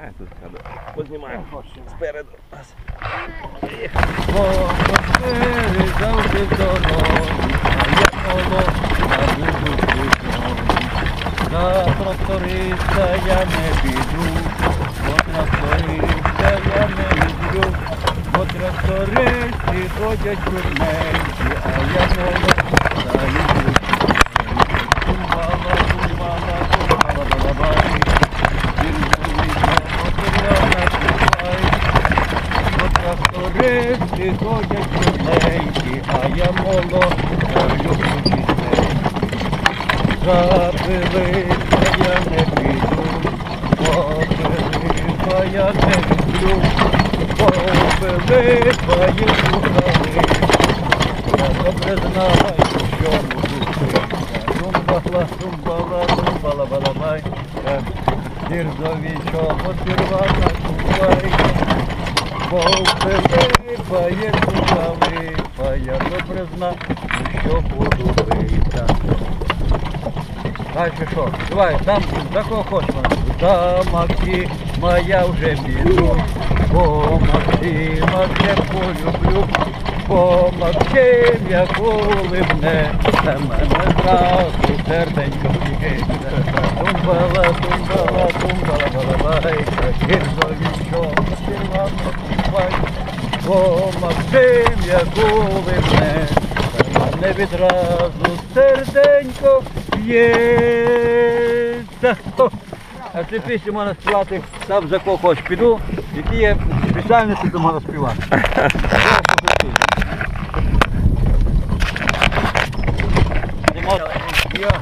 А, тут треба. Познімаємо спереду. Бери завжди дорогу, а я моло, а буду кругом. За тракториста я не піду, бо тракториста я не люблю, бо трактористи ходять чорненькі, а я моло, та люблю. Тумбала, тумбала, тумбала, балабай, Біржовий моторяна купай, Бо трактористи ходять чорненькі, а я молода люблю чистенькі. Запилися я не піду, попилися я не люблю, попилися їм слухали. Я добре знаю, що буду пити. Тумбала, тумбала, тумбала, балабай, Дірзові чого тирвана купай. Повпилипає липа, я добре знаю, що буду пити. Дальше що? Давай, там за кого хочеш? За Максима я вже біду, бо Максима вже полюблю, бо Максим як улибне, на мене зразу серденько б'ється. Тумбала, тумбала, тумбала, балабай, гірзовічо, співано купай, улибне, на мене відразу серденько б'ється. А цю пісню можна співати там за кого хочеш. Піду, які є спеціальності, то можна співати. Не. Я.